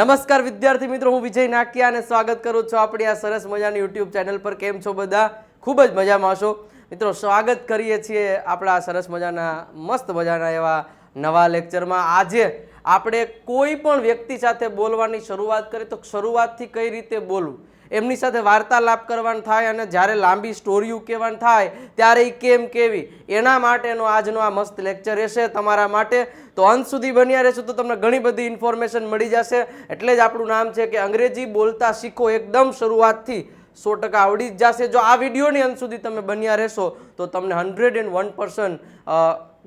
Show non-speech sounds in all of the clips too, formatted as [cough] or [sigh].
નમસ્કાર વિદ્યાર્થી મિત્રો, હું વિજય નાકિયા અને સ્વાગત કરું છું આપણી આ સરસ મજાની યુટ્યુબ ચેનલ પર. કેમ છો બધા? ખૂબ જ મજામાં છો? મિત્રો, સ્વાગત કરીએ છીએ આપણા સરસ મજાના, મસ્ત મજાના એવા નવા લેક્ચરમાં. આજે આપણે કોઈ પણ વ્યક્તિ સાથે બોલવાની શરૂઆત કરીએ તો શરૂઆતથી કઈ રીતે બોલવું? એમની સાથે વાર્તાલાપ કરવાનું થાય અને જ્યારે લાંબી સ્ટોરીઓ કહેવાનું થાય, ત્યારે એ કેમ કેવી? એના માટેનો આજનો આ મસ્ત લેક્ચર રહેશે. તમારા માટે તો અંત સુધી બન્યા રહેશો તો તમને ઘણી બધી ઇન્ફોર્મેશન મળી જશે. એટલે જ આપણું નામ છે કે અંગ્રેજી બોલતા શીખો એકદમ શરૂઆતથી. સો ટકા આવડી જ જશે. જો આ વિડીયોની અંત સુધી તમે બન્યા રહેશો તો તમને હંડ્રેડ એન્ડ વન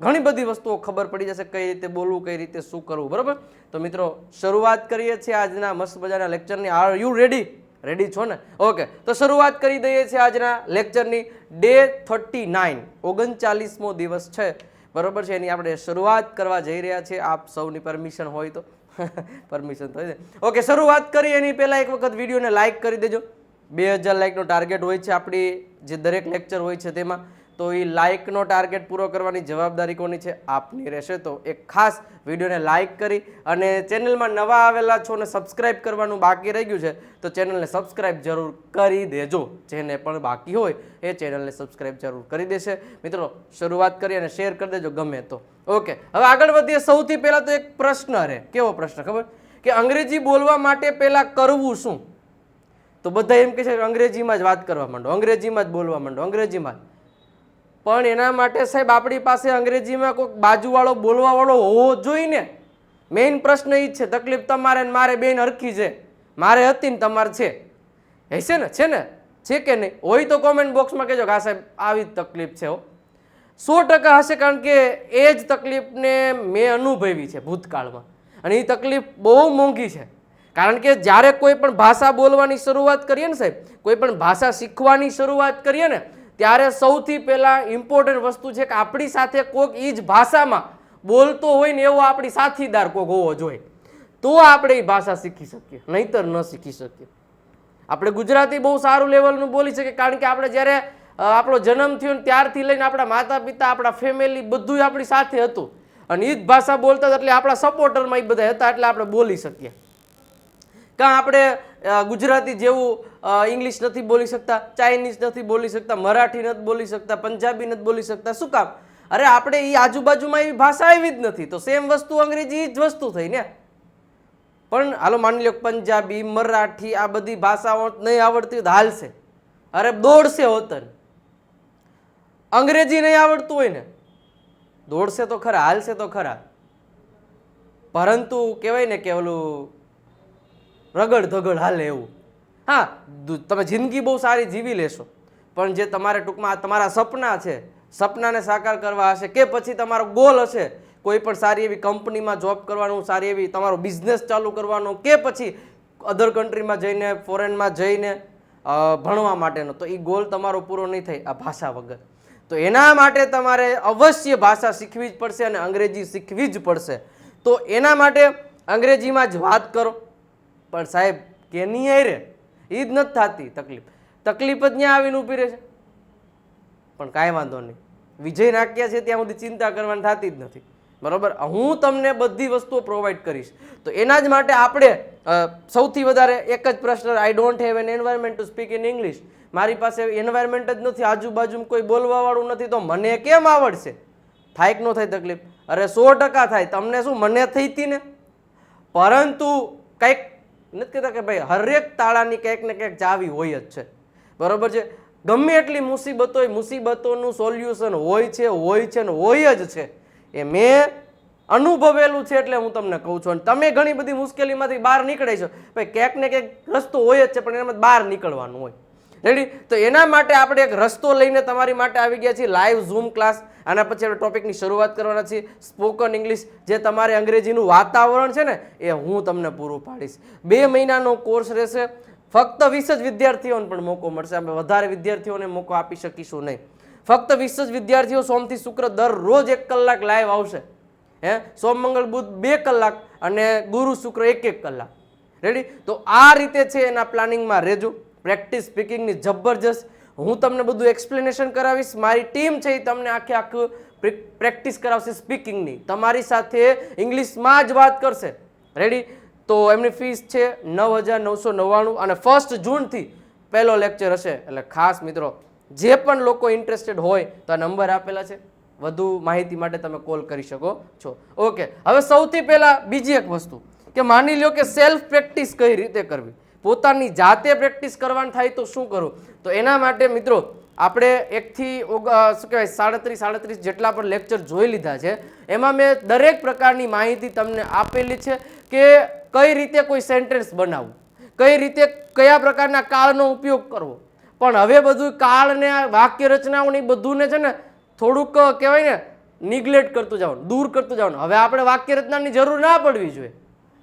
ઘણી બધી વસ્તુઓ ખબર પડી જશે કઈ રીતે બોલવું, કઈ રીતે શું કરવું. બરાબર? તો મિત્રો, શરૂઆત કરીએ છીએ આજના મસ્ત મજાના લેક્ચરની આર યુ રેડી રેડી છો ને? ઓકે તો શરૂઆત કરી દઈએ છીએ આજના લેક્ચરની ડે થર્ટી નાઇન ઓગણચાલીસમો દિવસ છે. બરાબર છે? એની આપણે શરૂઆત કરવા જઈ રહ્યા છીએ. આપ સૌની પરમિશન હોય તો. [laughs] પરમિશન તો ઓકે શરૂઆત કરી એની પહેલાં એક વખત વિડીયોને લાઇક કરી દેજો. બે હજાર લાઇકનો ટાર્ગેટ હોય છે આપણી, જે દરેક લેક્ચર હોય છે તેમાં. તો એ લાઇકનો ટાર્ગેટ પૂરો કરવાની જવાબદારી કોની છે? આપની રહેશે. તો એક ખાસ વિડીયોને લાઇક કરી અને ચેનલમાં નવા આવેલા છો ને સબસ્ક્રાઇબ કરવાનું બાકી રહી ગયું છે, તો ચેનલને સબસ્ક્રાઇબ જરૂર કરી દેજો. જેને પણ બાકી હોય એ ચેનલને સબસ્ક્રાઇબ જરૂર કરી દેશે. મિત્રો, શરૂઆત કરી અને શેર કરી દેજો ગમે તો. ઓકે, હવે આગળ વધીએ. સૌથી પહેલાં તો એક પ્રશ્ન રહે. કેવો પ્રશ્ન? ખબર? કે અંગ્રેજી બોલવા માટે પહેલાં કરવું શું? તો બધા એમ કહે છે, અંગ્રેજીમાં જ વાત કરવા માંડો. અંગ્રેજીમાં જ બોલવા માંડો. અંગ્રેજીમાં જ. પણ એના માટે સાહેબ આપણી પાસે અંગ્રેજીમાં કોઈક બાજુવાળો, બોલવાવાળો હોવો જોઈએ ને. મેઇન પ્રશ્ન એ જ છે, તકલીફ તમારે ને મારે બેન હરખી છે. મારે હતી ને તમારે છે. હશે ને, છે ને? છે કે નહીં? હોય તો કોમેન્ટ બોક્સમાં કહેજો કે હા સાહેબ, આવી જ તકલીફ છે હો. સો ટકા હશે કારણ કે એ જ તકલીફને મેં અનુભવી છે ભૂતકાળમાં. અને એ તકલીફ બહુ મોંઘી છે. કારણ કે જ્યારે કોઈ પણ ભાષા બોલવાની શરૂઆત કરીએ ને સાહેબ, કોઈ પણ ભાષા શીખવાની શરૂઆત કરીએ ને ત્યારે સૌથી પહેલાં ઇમ્પોર્ટન્ટ વસ્તુ છે કે આપણી સાથે કોઈક એ જ ભાષામાં બોલતો હોય ને એવો આપણી સાથીદાર કોક હોવો જોઈએ. તો આપણે એ ભાષા શીખી શકીએ, નહીતર ન શીખી શકીએ. આપણે ગુજરાતી બહુ સારું લેવલનું બોલી શકીએ, કારણ કે આપણે જ્યારે આપણો જન્મ થયો ને ત્યારથી લઈને આપણા માતા પિતા આપણા ફેમિલી બધું આપણી સાથે હતું. અને એ જ ભાષા બોલતા એટલે આપણા સપોર્ટરમાં એ બધા હતા એટલે આપણે બોલી શકીએ. કાં આપણે ગુજરાતી જેવું ઇંગ્લિશ નથી બોલી શકતા, ચાઇનીઝ નથી બોલી શકતા, મરાઠી નથી બોલી શકતા, પંજાબી નથી બોલી શકતા. શું કામ? અરે, આપણે એ આજુબાજુમાં એવી ભાષા આવી જ નથી. તો સેમ વસ્તુ અંગ્રેજી જ વસ્તુ થઈ ને. પણ હાલો, માની લો પંજાબી, મરાઠી આ બધી ભાષાઓ નહીં આવડતી હોય તો હાલશે. અરે, દોડશે હોતન અંગ્રેજી નહીં આવડતું હોય ને, દોડશે તો ખરા, હાલશે તો ખરા. પરંતુ કહેવાય ને કે ઓલું રગડ ધગડ હાલે એવું. હા તમે જિંદગી બહુ સારી જીવી લેશો. પણ જે તમારે ટૂંકમાં તમારા સપના છે, સપનાને સાકાર કરવા હશે કે પછી તમારો ગોલ હશે, કોઈ પણ સારી એવી કંપનીમાં જોબ કરવાનું, સારી એવી તમારો બિઝનેસ ચાલુ કરવાનો કે પછી અધર કન્ટ્રીમાં જઈને ફોરેનમાં જઈને ભણવા માટેનો, તો એ ગોલ તમારો પૂરો નહીં થાય આ ભાષા વગર. તો એના માટે તમારે અવશ્ય ભાષા શીખવી જ પડશે અને અંગ્રેજી શીખવી જ પડશે. તો એના માટે અંગ્રેજીમાં જ વાત કરો. પણ સાહેબ કેની રે એ જ નથી થતી તકલીફ. તકલીફ જ ત્યાં આવીને ઊભી રહે છે. પણ કાંઈ વાંધો નહીં. વિજય નાખ્યા છે ત્યાં સુધી ચિંતા કરવાની થતી જ નથી. બરાબર? હું તમને બધી વસ્તુઓ પ્રોવાઈડ કરીશ. તો એના જ માટે આપણે સૌથી વધારે એક જ પ્રશ્ન I don't have an environment to speak in English મારી પાસે એન્વાયરમેન્ટ જ નથી, આજુબાજુમાં કોઈ બોલવાવાળું નથી, તો મને કેમ આવડશે? થાય કે ન થાય તકલીફ. અરે સો ટકા થાય. તમને શું, મને થઈ હતી ને? પરંતુ કંઈક નથી કહેતા કે ભાઈ હરેક તાળાની કંઈક ને કંઈક ચાવી હોય જ છે. બરોબર છે? ગમે એટલી મુસીબતો હોય, મુસીબતોનું સોલ્યુશન હોય છે હોય છે ને હોય જ છે. એ મેં અનુભવેલું છે એટલે હું તમને કહું છું. અને તમે ઘણી બધી મુશ્કેલીમાંથી બહાર નીકળે છો. ભાઈ ક્યાંક ને ક્યાંક રસ્તો હોય જ છે, પણ એમાં બહાર નીકળવાનું હોય. રેડી? તો એના માટે આપણે એક રસ્તો લઈને તમારી માટે આવી ગયા છીએ લાઈવ ઝૂમ ક્લાસ આના પછી આપણે ટોપિકની શરૂઆત કરવાના છીએ. સ્પોકન ઇંગ્લિશ જે તમારે અંગ્રેજીનું વાતાવરણ છે ને, એ હું તમને પૂરું પાડીશ. બે મહિનાનો કોર્સ રહેશે. ફક્ત વીસ જ વિદ્યાર્થીઓને પણ મોકો મળશે. અમે વધારે વિદ્યાર્થીઓને મોકો આપી શકીશું નહીં. ફક્ત વીસ જ વિદ્યાર્થીઓ સોમથી શુક્ર દરરોજ એક કલાક લાઈવ આવશે. હે? સોમ, મંગળ, બુધ બે કલાક અને ગુરુ, શુક્ર એક એક કલાક. રેડી? તો આ રીતે છે એના પ્લાનિંગમાં રહેજો. પ્રેક્ટિસ સ્પીકિંગની જબરજસ્ત. હું તમને બધું એક્સપ્લેનેશન કરાવીશ. મારી ટીમ છે એ તમને આખે આખું પ્રેક્ટિસ કરાવશે સ્પીકિંગની. તમારી સાથે ઇંગ્લિશમાં જ વાત કરશે. રેડી તો એમની ફીસ છે નવ હજાર નવસો નવ્વાણું અને ફર્સ્ટ જૂનથી પહેલો લેક્ચર હશે. એટલે ખાસ મિત્રો, જે પણ લોકો ઇન્ટરેસ્ટેડ હોય તો આ નંબર આપેલા છે. વધુ માહિતી માટે તમે કોલ કરી શકો છો. ઓકે હવે સૌથી પહેલાં બીજી એક વસ્તુ કે માની લો કે સેલ્ફ પ્રેક્ટિસ કઈ રીતે કરવી? પોતાની જાતે પ્રેક્ટિસ કરવાનું થાય તો શું કરવું તો એના માટે મિત્રો, આપણે એકથી શું કહેવાય, સાડત્રીસ સાડત્રીસ જેટલા પણ લેક્ચર જોઈ લીધા છે. એમાં મેં દરેક પ્રકારની માહિતી તમને આપેલી છે કે કઈ રીતે કોઈ સેન્ટેન્સ બનાવવું? કઈ રીતે કયા પ્રકારના કાળનો ઉપયોગ કરવો? પણ હવે બધું કાળને વાક્ય રચનાઓને બધુંને છે ને થોડુંક કહેવાય ને નિગ્લેક્ટ કરતું જવાનું, દૂર કરતું જવાનું. હવે આપણે વાક્ય રચનાની જરૂર ના પડવી જોઈએ.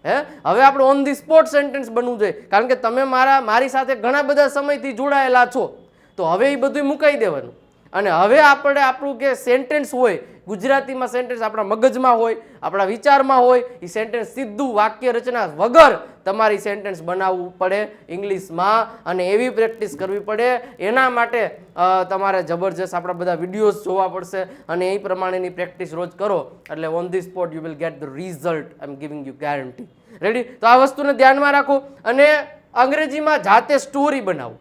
હે? હવે આપણે ઓન ધી સ્પોટ સેન્ટેન્સ બનવું જોઈએ. કારણ કે તમે મારા, મારી સાથે ઘણા બધા સમયથી જોડાયેલા છો. તો હવે એ બધું મુકાઈ દેવાનું. અને હવે આપણે આપણું કે સેન્ટેન્સ હોય, ગુજરાતીમાં સેન્ટેન્સ આપણા મગજમાં હોય, આપણા વિચારમાં હોય, એ સેન્ટેન્સ સીધું વાક્ય રચના વગર તમારી સેન્ટેન્સ બનાવવું પડે ઇંગ્લિશમાં અને એવી પ્રેક્ટિસ કરવી પડે. એના માટે તમારે જબરજસ્ત આપણા બધા વિડીયોઝ જોવા પડશે અને એ પ્રમાણેની પ્રેક્ટિસ રોજ કરો. એટલે on the spot you will get the result I am giving you guarantee ready તો આ વસ્તુને ધ્યાનમાં રાખો અને અંગ્રેજીમાં જાતે સ્ટોરી બનાવો.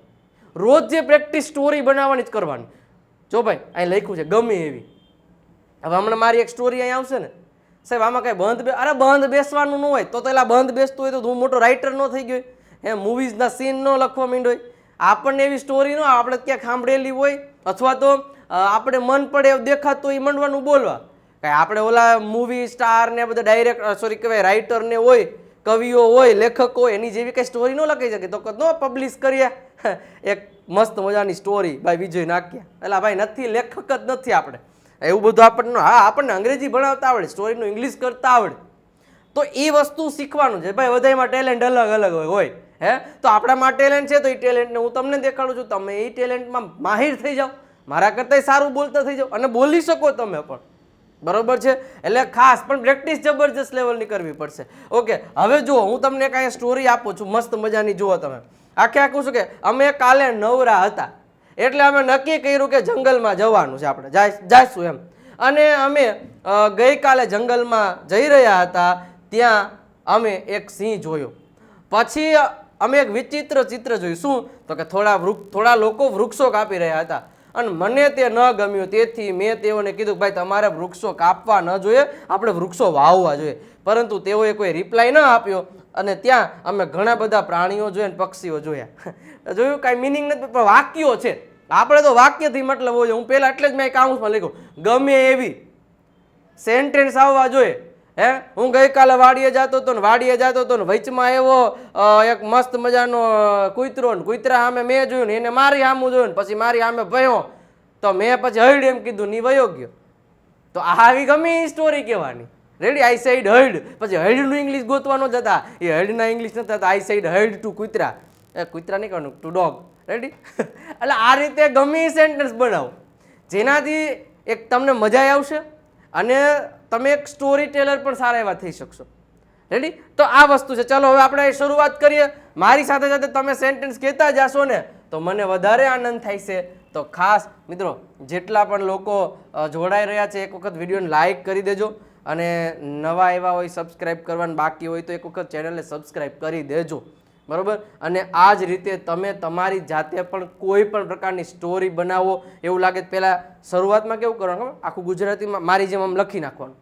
રોજ જે પ્રેક્ટિસ સ્ટોરી બનાવવાની જ કરવાની. જો ભાઈ, અહીં લખ્યું છે, ગમે એવી. હવે હમણાં મારી એક સ્ટોરી અહીં આવશે ને. સાહેબ, આમાં કાંઈ બંધ બે, અરે બંધ બેસવાનું ન હોય, તો એલા બંધ બેસતું હોય તો હું મોટો રાઇટર ન થઈ ગયો. હે મૂવીઝના સીન ન લખવા માંડ્યો આપણને એવી સ્ટોરી ન આપણે ક્યાંક સાંભળેલી હોય, અથવા તો આપણે મન પડે એવું દેખાતું એ મંડવાનું બોલવા. કાંઈ આપણે ઓલા મૂવી સ્ટાર ને બધા ડાયરેક્ટ સોરી કહેવાય રાઇટર ને હોય કવિઓ હોય, લેખકો એની જેવી કંઈ સ્ટોરી ન લખી શકે. તો ન પબ્લિશ કરીએ. [laughs] એક મસ્ત મજાની સ્ટોરી ભાઈ વિજય નાખ્યા એટલે ભાઈ, નથી, લેખક જ નથી આપણે. એવું બધું આપણને હા, આપણને અંગ્રેજી ભણાવતા આવડે સ્ટોરીનું ઇંગ્લિશ કરતા આવડે. તો એ વસ્તુ શીખવાનું છે. ભાઈ બધામાં ટેલેન્ટ અલગ અલગ હોય હે? તો આપણામાં ટેલેન્ટ છે, તો એ ટેલેન્ટને હું તમને દેખાડું છું. તમે એ ટેલેન્ટમાં માહિર થઈ જાઓ. મારા કરતાંય સારું બોલતા થઈ જાઓ. અને બોલી શકો તમે પણ. બરોબર છે? એટલે ખાસ પણ પ્રેક્ટિસ જબરજસ્ત લેવલની કરવી પડશે. ઓકે હવે જુઓ, હું તમને કાંઈ સ્ટોરી આપું છું, મસ્ત મજાની, જુઓ તમે. આખે આખું શું કે, અમે કાલે નવરા હતા. એટલે અમે નક્કી કર્યું કે જંગલમાં જવાનું છે આપણે. જાય જાઈશું એમ. અને અમે ગઈકાલે જંગલમાં જઈ રહ્યા હતા, ત્યાં અમે એક સિંહ જોયો. પછી અમે એક વિચિત્ર ચિત્ર જોયું. શું? તો કે થોડા વૃક્ષ થોડા લોકો વૃક્ષો કાપી રહ્યા હતા. અને મને તે ન ગમ્યું. તેથી મેં તેઓને કીધું ભાઈ, તમારે વૃક્ષો કાપવા ન જોઈએ, આપણે વૃક્ષો વાવવા જોઈએ. પરંતુ તેઓએ કોઈ રિપ્લાય ન આપ્યો અને ત્યાં અમે ઘણા બધા પ્રાણીઓ જોયા પક્ષીઓ જોયા. જોયું, કાંઈ મિનિંગ નથી, પણ વાક્યો છે. આપણે તો વાક્યથી મતલબ હોય હું પહેલાં એટલે જ મેં કાઉન્સમાં લખ્યું, ગમે એવી સેન્ટેન્સ આવવા જોઈએ. હે? હું ગઈકાલે વાડીએ જતો હતો ને વાડીએ જતો હતો ને વચમાં એવો એક મસ્ત મજાનો કૂતરો ને કૂતરા સામે મેં જોયું ને એને મારી સામું જોયું ને પછી મારી સામે ભયો. તો મેં પછી હૈડ એમ કીધું, ની વયો ગયો. તો આવી ગમે સ્ટોરી કહેવાની. રેડી આઈ સાઈડ હર્ડ પછી હર્ડનું ઇંગ્લિશ ગોતવાનો જતા એ હર્ડના ઇંગ્લિશ નતા હતા. આઈ સાઈડ હર્ડ ટુ કૂતરા. એ કૂતરા નહીં કરવાનું ટુ ડોગ રેડી એટલે આ રીતે ગમે સેન્ટેન્સ બનાવો. જેનાથી એક તમને મજા આવશે અને તમે એક સ્ટોરી ટેલર પણ સારા એવા થઈ શકશો. રેડી તો આ વસ્તુ છે. ચલો, હવે આપણે શરૂઆત કરીએ. મારી સાથે સાથે તમે સેન્ટેન્સ કહેતા જાશો ને, તો મને વધારે આનંદ થાય છે. તો ખાસ, મિત્રો, જેટલા પણ લોકો જોડાઈ રહ્યા છે, એક વખત વિડીયોને લાઇક કરી દેજો. અને નવા એવા હોય સબસ્ક્રાઈબ કરવાનું બાકી હોય, તો એક વખત ચેનલને સબસ્ક્રાઈબ કરી દેજો. બરોબર? અને આ જ રીતે તમે તમારી જાતે પણ કોઈ પણ પ્રકારની સ્ટોરી બનાવો, એવું લાગે પહેલાં શરૂઆતમાં કેવું કરવાનું આખું ગુજરાતીમાં મારી જેમ આમ લખી નાખવાનું.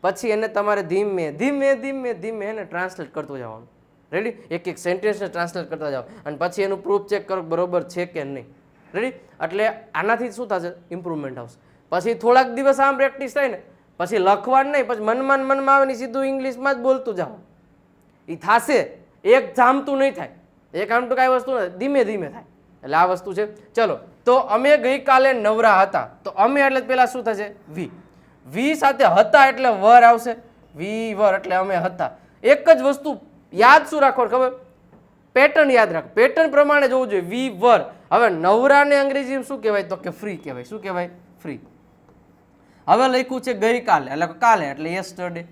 પછી એને તમારે ધીમે ધીમે ધીમે ધીમે એને ટ્રાન્સલેટ કરતું જવાનું. રેડી એક એક સેન્ટેન્સને ટ્રાન્સલેટ કરતા જાઓ. અને પછી એનું પ્રૂફ ચેક કરો બરોબર છે કે નહીં. રેડી એટલે આનાથી શું થશે? ઇમ્પ્રુવમેન્ટ આવશે. પછી થોડાક દિવસ આમ પ્રેક્ટિસ થાય ને, પછી લખવાનું નહીં, પછી મનમાં મનમાં આવે ને સીધું ઇંગ્લિશમાં જ બોલતું જાઓ. એ થશે. એક જામતું નહીં થાય. એક આમ તો કાંઈ વસ્તુ નથી. ધીમે ધીમે થાય. એટલે આ વસ્તુ છે. ચલો, તો અમે ગઈકાલે નવરા હતા. તો અમે એટલે પહેલાં શું થશે? વી. વી સાથે હતા એટલે વર આવશે. વી, વર એટલે અમે હતા. એક જ વસ્તુ યાદ શું રાખવાનું ખબર? પેટર્ન યાદ રાખ. પેટર્ન પ્રમાણે જોવું જોઈએ. વી, વર. હવે નવરાને અંગ્રેજીમાં શું કહેવાય? તો કે ફ્રી કહેવાય. શું કહેવાય? ફ્રી હવે લખ્યું છે ગઈકાલે. એટલે કાલે, એટલે યસ્ટરડે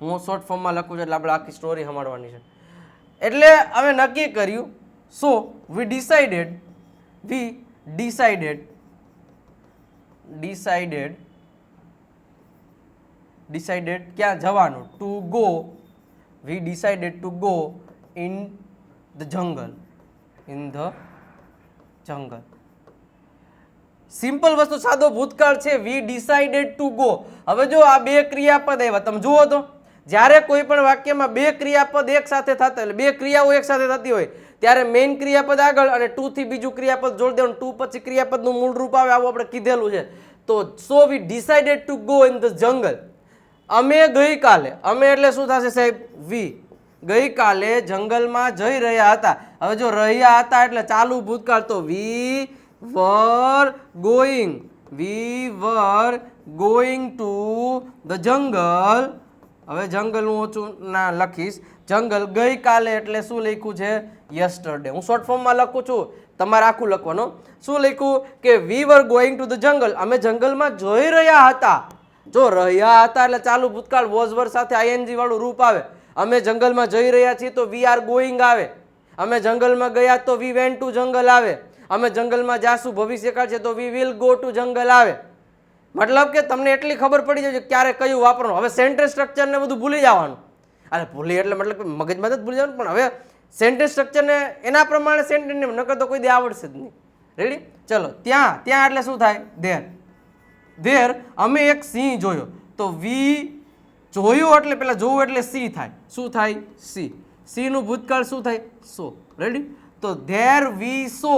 હું શોર્ટ ફોર્મમાં લખું છું એટલે આપણે આખી સ્ટોરી સંભાળવાની છે. એટલે અમે નક્કી કર્યું. So we decided we decided decided decided ક્યાં જવાનું? To go we decided to go in the jungle in the jungle simple વસ્તુ, સાદો ભૂતકાળ છે. વી ડિસાઇડેડ ટુ ગો હવે જો આ બે ક્રિયાપદ આવ્યા, તમે જુઓ તો. જ્યારે કોઈ પણ વાક્યમાં બે ક્રિયાપદ એક સાથે થતા એટલે બે ક્રિયાઓ એક સાથે થતી હોય, ત્યારે મેઇન ક્રિયાપદ આગળ અને ટુથી બીજું ક્રિયાપદ જોડી દેવાનું ટુ પછી ક્રિયાપદનું મૂળ રૂપ આવે, આવું આપણે કીધેલું છે. તો so we decided to go in the jungle અમે ગઈકાલે, અમે એટલે શું થશે સાહેબ? વી ગઈકાલે જંગલમાં જઈ રહ્યા હતા. હવે જો રહ્યા હતા એટલે ચાલુ ભૂતકાળ, તો we were going we were going to the jungle હવે જંગલ હું ઓછું ના લખીશ. જંગલ ગઈકાલે એટલે શું લખ્યું છે? યસ્ટરડે હું શોર્ટ ફોર્મમાં લખું છું. તમારે આખું લખવાનું. શું લખ્યું? કે we were going to the jungle અમે જંગલમાં જઈ રહ્યા હતા. જો રહ્યા હતા એટલે ચાલુ ભૂતકાળ વોઝ વર સાથે આઈએનજી વાળું રૂપ આવે. અમે જંગલમાં જઈ રહ્યા છીએ તો વી આર ગોઈંગ આવે. અમે જંગલમાં ગયા તો વી વેન ટુ જંગલ આવે. અમે જંગલમાં જાશું, ભવિષ્યકાળ છે તો વી વિલ ગો ટુ જંગલ આવે. મતલબ કે તમને એટલી ખબર પડી જાય ક્યારે કયું વાપરવાનું. હવે સેન્ટેન્સ સ્ટ્રક્ચરને બધું ભૂલી જવાનું. અરે ભૂલી એટલે મતલબ કે મગજમાં જ ભૂલી જવાનું, પણ હવે સેન્ટેન્સ સ્ટ્રક્ચરને એના પ્રમાણે સેન્ટેન્સ નકર તો કોઈ દે આવડશે જ નહીં. રેડી ચલો, ત્યાં ત્યાં એટલે શું થાય? ધેર. ધેર, અમે એક સિંહ જોયો. તો વી જોયું એટલે પેલા જોવું એટલે સી થાય. શું થાય? સી સીનું ભૂતકાળ શું થાય? સો. રેડી તો there we saw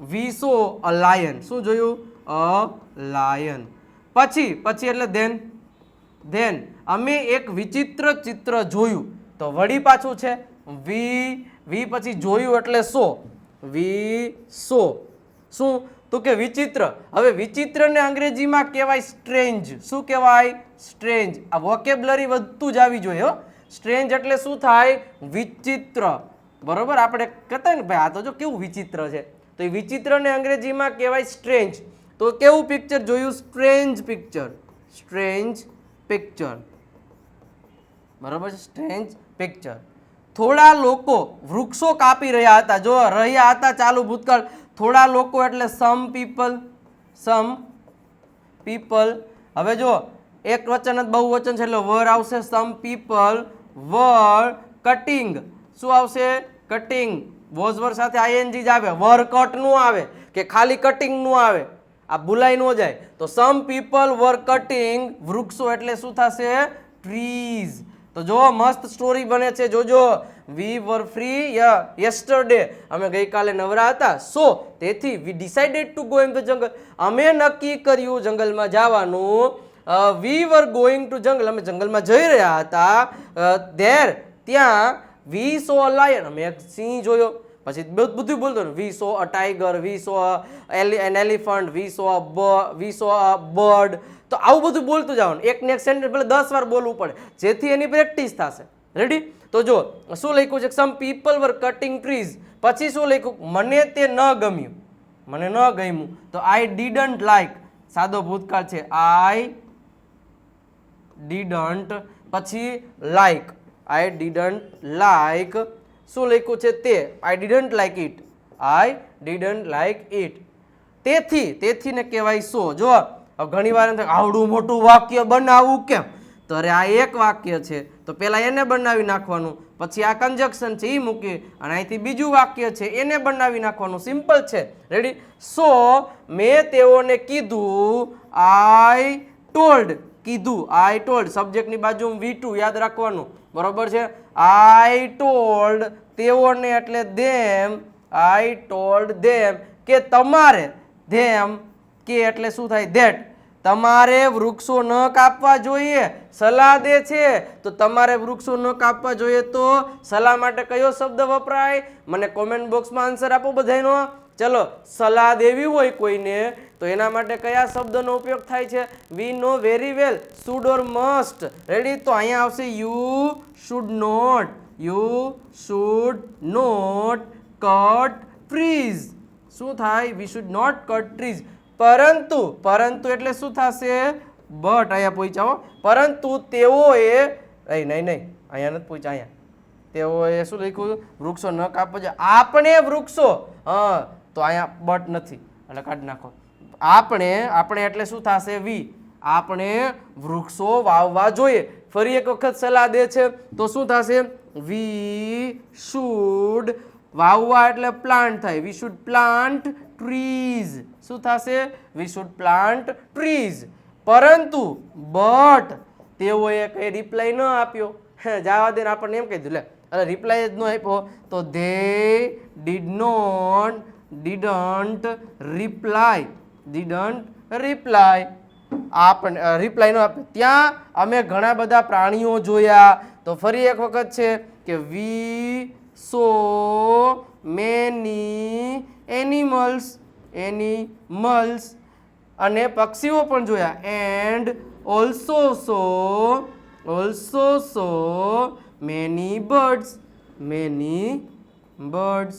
we saw a lion શું જોયું? A lion. પછી પછી એટલે ધેન. ધેન. અમે એક વિચિત્ર ચિત્ર જોયું. તો વળી પાછું છે વી. વી પછી જોયું એટલે સો. વી, સો. શું? તો કે વિચિત્ર. હવે વિચિત્રને અંગ્રેજીમાં કહેવાય સ્ટ્રેન્જ. શું કહેવાય? સ્ટ્રેન્જ. આ વોકેબ્લરી વધતું જ આવી જોઈએ, હો. સ્ટ્રેન્જ એટલે શું થાય? વિચિત્ર. બરોબર? આપણે કહેતા ને, ભાઈ, આ તો જો કેવું વિચિત્ર છે? તો એ વિચિત્રને અંગ્રેજીમાં કહેવાય સ્ટ્રેન્જ. તો કેવું પિક્ચર જોયું? સ્ટ્રેન્જ પિક્ચર સ્ટ્રેન્જ પિક્ચર બરાબર છે? સ્ટ્રેન્જ પિક્ચર થોડા લોકો વૃક્ષો કાપી રહ્યા હતા. જો રહ્યા હતા ચાલુ ભૂતકાળ, થોડા લોકો એટલે સમ પીપલ સમ પીપલ હવે જો, એક વચન જ બહુ વચન છે, એટલે વર આવશે સમ પીપલ વર કટિંગ શું આવશે? કટિંગ વોઝ વર સાથે આઈએનજી જ આવે. વર કટનું આવે કે ખાલી કટિંગનું આવે? આ ભૂલાઈ ન જાય. તો સમ પીપલ વર કટિંગ વૃક્ષો એટલે શું થશે? ટ્રીઝ તો જો મસ્ત સ્ટોરી બને છે. જોજો. વી વર ફ્રી યસ્ટરડે અમે ગઈકાલે નવરા હતા. સો તેથી we decided to go in the jungle અમે નક્કી કર્યું જંગલમાં જવાનું. વી વર ગોઈંગ ટુ જંગલ અમે જંગલમાં જઈ રહ્યા હતા. ધેર ત્યાં વી સો લાયન અમે એક સિંહ જોયો. પછી બધું બોલતો we saw a tiger, we saw an elephant, we saw a we saw a bird. તો આવું બધું બોલતું જવાનું એક ને એક સેન્ટેન્સ પહેલાં દસ વાર બોલવું પડે. જેથી એની પ્રેક્ટિસ થશે. રેડી તો જો, શું લખ્યું છે? Some people were cutting trees પછી શું લખ્યું? મને તે ન ગમ્યું. મને ન ગમ્યું. તો આઈ ડીડન્ટ લાઈક સાદો ભૂતકાળ છે. આઈ ડીડન્ટ પછી લાઈક આઈ ડીડન્ટ લાઈક શું લખ્યું છે તે? I didn't like it I didn't like it તેથી તેથી ને કહેવાય સો જો ઘણી વાર આવડું મોટું વાક્ય બનાવવું કેમ? તો અરે આ એક વાક્ય છે. તો પહેલાં એને બનાવી નાખવાનું, પછી આ કન્જક્શન છે એ મૂકી, અને અહીંથી બીજું વાક્ય છે, એને બનાવી નાખવાનું. સિમ્પલ છે. રેડી સો મેં તેઓને કીધું આઈ ટોલ્ડ કીધું આઈ ટોલ્ડ સબ્જેક્ટની બાજુ વી ટુ યાદ રાખવાનું. બરોબર છે? આઈ ટોલ્ડ તેઓને એટલે ધેમ આઈ ટોલ્ડ ધેમ કે તમારે ધેમ કે એટલે શું થાય? ધેટ તમારે વૃક્ષો ન કાપવા જોઈએ, સલાહ દે છે. તો તમારે વૃક્ષો ન કાપવા જોઈએ તો સલાહ માટે કયો શબ્દ વપરાય? મને કોમેન્ટ બોક્સમાં આન્સર આપો બધાયનો ચલો, સલાહ દેવી હોય કોઈને, તો એના માટે કયા શબ્દનો ઉપયોગ થાય છે? We know very well should or must ready તો અહીંયા આવશે you should not you should not cut trees શું થાય? We should not cut trees પરંતુ પરંતુ એટલે શું થશે? બટ અહીંયા પહોંચાવો પરંતુ તેઓએ નહીં નહીં નહીં, અહીંયા નથી પહોંચ્યા, અહીંયા. તેઓએ શું લખ્યું? વૃક્ષો ન કાપવા આપણે વૃક્ષો, હા તો અહીંયા બટ નથી. એટલે કાઢી નાખો. આપણે આપણે એટલે શું થશે? વી. આપણે વૃક્ષો વાવવા જોઈએ. ફરી એક વખત સલાહ દે છે. તો શું થશે? વી શુડ વાવવા એટલે પ્લાન્ટ થાય. We should plant trees. શું થશે? We should plant trees. પરંતુ, બટ, તેઓએ કંઈ રિપ્લાય ન આપ્યો. જવા દે આપણને એમ કહી દીધું. લે, અરે રિપ્લાય જ ન આપ્યો, તો they did not didn't reply didn't reply આપણે રિપ્લાય ન આપ્યો ત્યાં અમે ઘણા બધા પ્રાણીઓ જોયા. તો ફરી એક વખત છે કે we saw many animals animals અને પક્ષીઓ પણ જોયા. And also saw also saw many birds many birds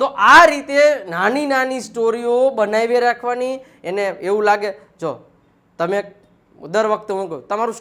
તો આ રીતે નાની નાની સ્ટોરીઓ બનાવી રાખવાની એને એવું લાગે, જો, તમે દર વખતે હું કહું, તમારું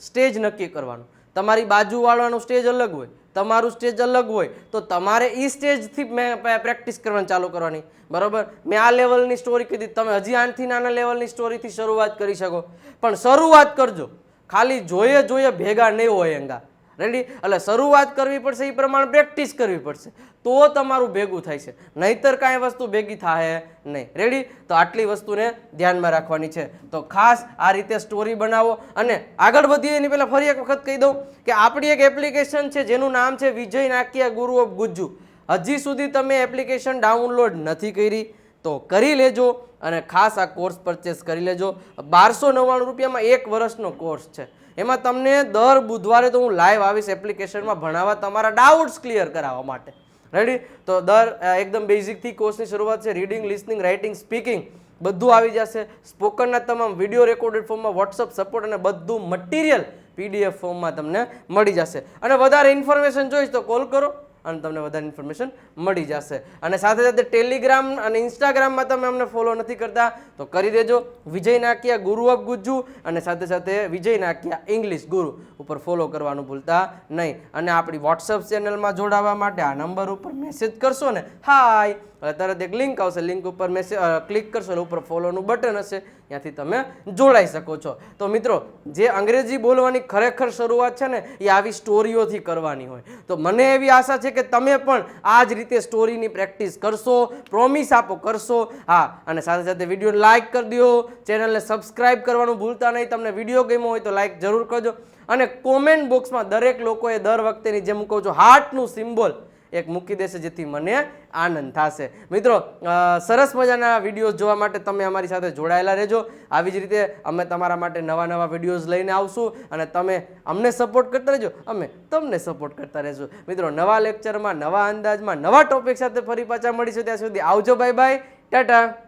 સ્ટેજ નક્કી કરવાનું. તમારી બાજુવાળાનું સ્ટેજ અલગ હોય, તમારું સ્ટેજ અલગ હોય, તો તમારે એ સ્ટેજથી મેં પ્રેક્ટિસ કરવાની ચાલુ કરવાની. બરાબર? મેં આ લેવલની સ્ટોરી કીધી, તમે હજી આનથી નાના લેવલની સ્ટોરીથી શરૂઆત કરી શકો. પણ શરૂઆત કરજો. ખાલી જોઈએ જોઈએ ભેગા નહીં હોય એંગા રેડી એટલે શરૂઆત કરવી પડશે એ પ્રમાણે પ્રેક્ટિસ કરવી પડશે. તો તમારું ભેગું થાય છે. નહીતર કાંઈ વસ્તુ ભેગી થાય નહીં. રેડી તો આટલી વસ્તુને ધ્યાનમાં રાખવાની છે. તો ખાસ આ રીતે સ્ટોરી બનાવો. અને આગળ વધીએ, એની પહેલાં ફરી એક વખત કહી દઉં કે આપણી એક એપ્લિકેશન છે, જેનું નામ છે વિજય નાકિયા ગુરુ ઓફ ગુજ્જુ. હજી સુધી તમે એપ્લિકેશન ડાઉનલોડ નથી કરી, તો કરી લેજો અને ખાસ આ કોર્સ પરચેસ કરી લેજો. બારસો નવ્વાણું રૂપિયામાં એક વર્ષનો કોર્સ છે. એમાં તમને દર બુધવારે તો હું લાઈવ આવીશ એપ્લિકેશનમાં ભણાવવા તમારા ડાઉટ્સ ક્લિયર કરાવવા માટે. રેડી તો દર એકદમ બેઝિકથી કોર્સની શરૂઆત છે રીડિંગ લિસનિંગ રાઇટિંગ સ્પીકિંગ બધું આવી જશે. સ્પોકનના તમામ વીડિયો રેકોર્ડેડ ફોર્મમાં વોટ્સઅપ સપોર્ટ અને બધું મટીરિયલ પીડીએફ ફોર્મમાં તમને મળી જશે. અને વધારે ઇન્ફોર્મેશન જોઈશ તો કોલ કરો. અને તમને વધારે ઇન્ફોર્મેશન મળી જશે. અને સાથે સાથે ટેલિગ્રામ અને ઇન્સ્ટાગ્રામમાં તમે અમને ફોલો નથી કરતા, તો કરી દેજો. વિજય નાકિયા ગુરુ ઓફ ગુજ્જુ. અને સાથે સાથે વિજય નાકિયા ઇંગ્લિશ ગુરુ ઉપર ફોલો કરવાનું ભૂલતા નહીં. અને આપણી વોટ્સઅપ ચેનલમાં જોડાવા માટે આ નંબર ઉપર મેસેજ કરશો ને. હાય તરત એક લિંક આવશે. લિંક ઉપર મેસેજ ક્લિક કરશો એટલે ઉપર ફોલોનું બટન હશે. ત્યાંથી તમે જોડાઈ શકો છો. તો મિત્રો, જે અંગ્રેજી બોલવાની ખરેખર શરૂઆત છે ને, એ આવી સ્ટોરીઓથી કરવાની હોય. તો મને એવી આશા છે કે તમે પણ આ જ રીતે સ્ટોરીની પ્રેક્ટિસ કરશો, પ્રોમિસ આપો કરશો. હા, અને સાથે સાથે વીડિયો લાઇક કરી દો, ચેનલને સબસ્ક્રાઇબ કરવાનું ભૂલતા નહીં. તમને વીડિયો ગમ્યો હોય તો લાઇક જરૂર કરજો. અને કોમેન્ટ બોક્સમાં દરેક લોકોએ દર વખતેની જેમ કહું છું હાર્ટનું સિમ્બોલ એક મૂકી દેશે જેથી મને આનંદ થશે. મિત્રો સરસ મજાના વિડીયોઝ જોવા માટે તમે અમારી સાથે જોડાયેલા રહેજો. આવી જ રીતે અમે તમારા માટે નવા નવા વિડીયોઝ લઈને આવશું અને તમે અમને સપોર્ટ કરતા રહેજો. અમે તમને સપોર્ટ કરતા રહેશું. મિત્રો, નવા લેક્ચરમાં નવા અંદાજમાં, નવા ટોપિક સાથે ફરી પાછા મળીશું. ત્યાં સુધી આવજો બાય બાય ટાટા.